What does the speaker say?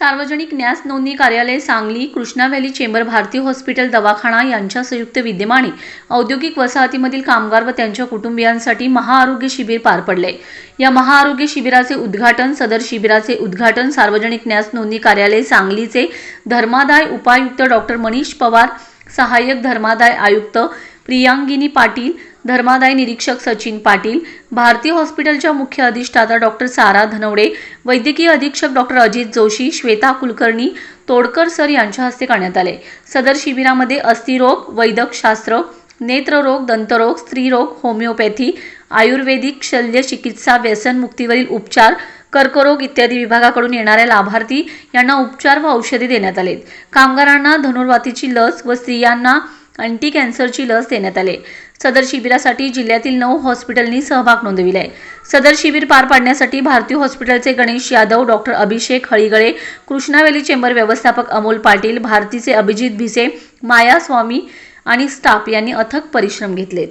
सार्वजनिक न्यास नोंदणी कार्यालय Sangli Krishna valley chamber Bharati hospital दवाखाना यांच्या संयुक्त विद्यमाने औद्योगिक वसाहतीमधील कामगार व त्यांच्या कुटुंबियांसाठी महाआरोग्य शिबिर पार पडले. या महाआरोग्य शिबिराचे उद्घाटन सदर शिबिराचे उद्घाटन सार्वजनिक न्यास नोंदणी कार्यालय सांगलीचे धर्मादाय उपायुक्त डॉक्टर मनीष पवार सहाय्यक धर्मादाय आयुक्त प्रियांगिनी पाटील धर्मादाय निरीक्षक सचिन पाटील भारती हॉस्पिटलच्या मुख्य अधिष्ठाता डॉक्टर सारा धनवडे वैद्यकीय अधीक्षक डॉक्टर अजित जोशी श्वेता कुलकर्णी तोडकर सर यांच्या हस्ते करण्यात आले. सदर शिबिरामध्ये अस्थिरोग वैद्यकशास्त्र नेत्ररोग दंतरोग स्त्रीरोग होमिओपॅथी आयुर्वेदिक शल्यचिकित्सा व्यसनमुक्तीवरील उपचार कर्करोग इत्यादी विभागाकडून येणाऱ्या लाभार्थी यांना उपचार व औषधे देण्यात आले कामगारांना धनुर्वातीची लस व स्त्रियांना अँटी कॅन्सरची लस देण्यात आले. सदर शिबिरासाठी जिल्ह्यातील नऊ हॉस्पिटलनी सहभाग नोंदविला आहे. सदर शिबिर पार पाडण्यासाठी भारतीय हॉस्पिटलचे गणेश यादव डॉक्टर अभिषेक हळीगळे कृष्णावेली चेंबर व्यवस्थापक अमोल पाटील भारतीचे अभिजित भिसे माया स्वामी आणि स्टाफ यांनी अथक परिश्रम घेतलेत